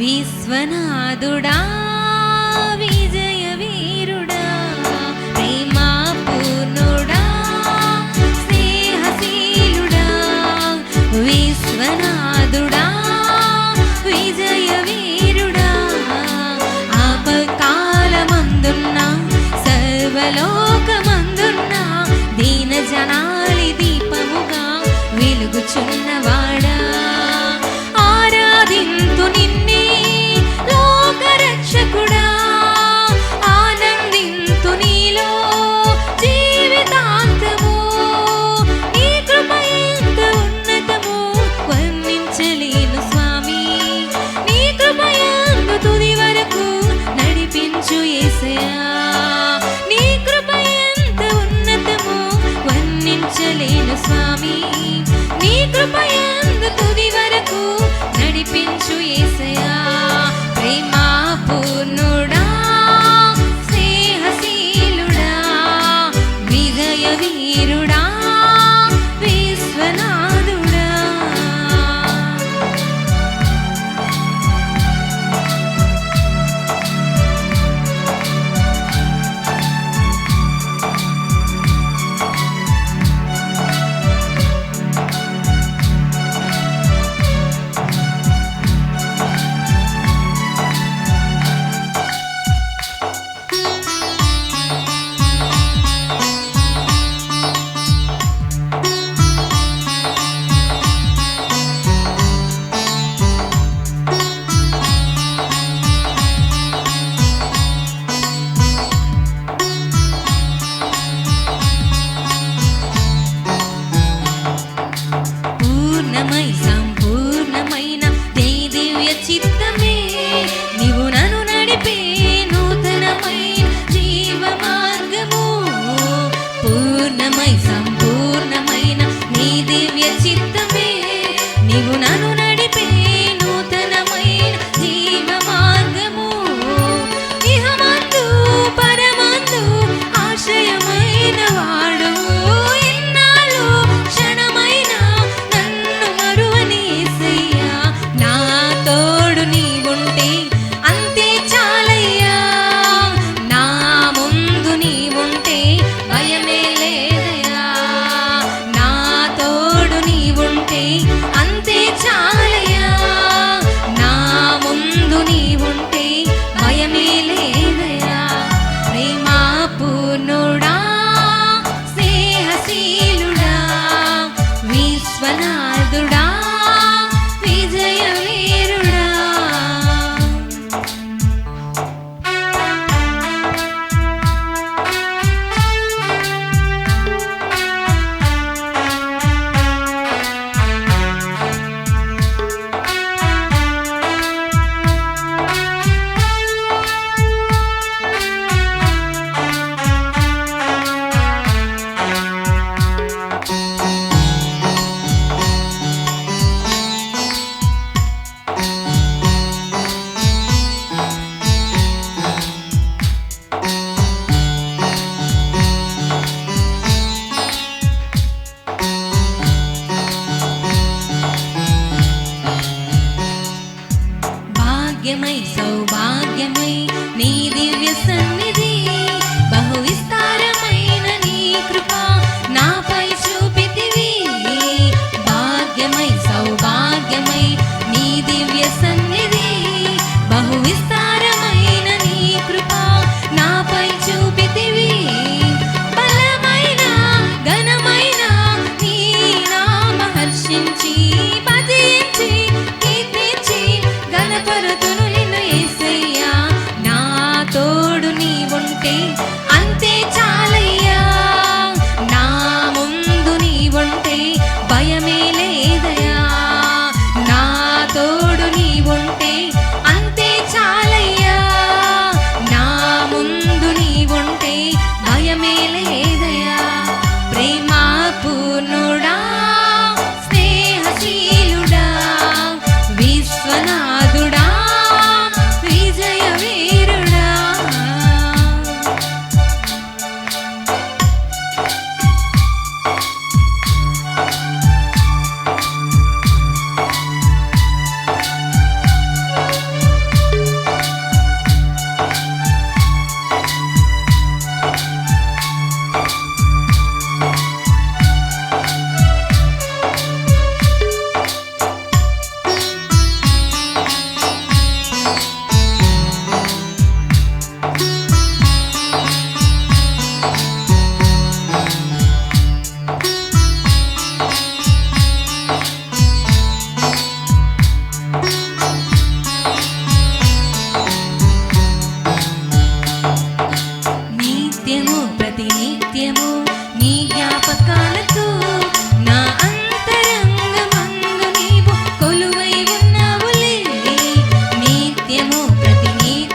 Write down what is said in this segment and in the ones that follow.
విశ్వనాథుడా విజయ వీరుడా పూర్ణుడా స్నేహశీలుడా విశ్వనాథుడా విజయ వీరుడా. సర్వలోకమందున్న దీన జనాలి దీపముగా వెలుగుచున్నవాడా. பாக்கியமை சௌபாகியமை நீ திவ்ய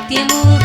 蝶舞。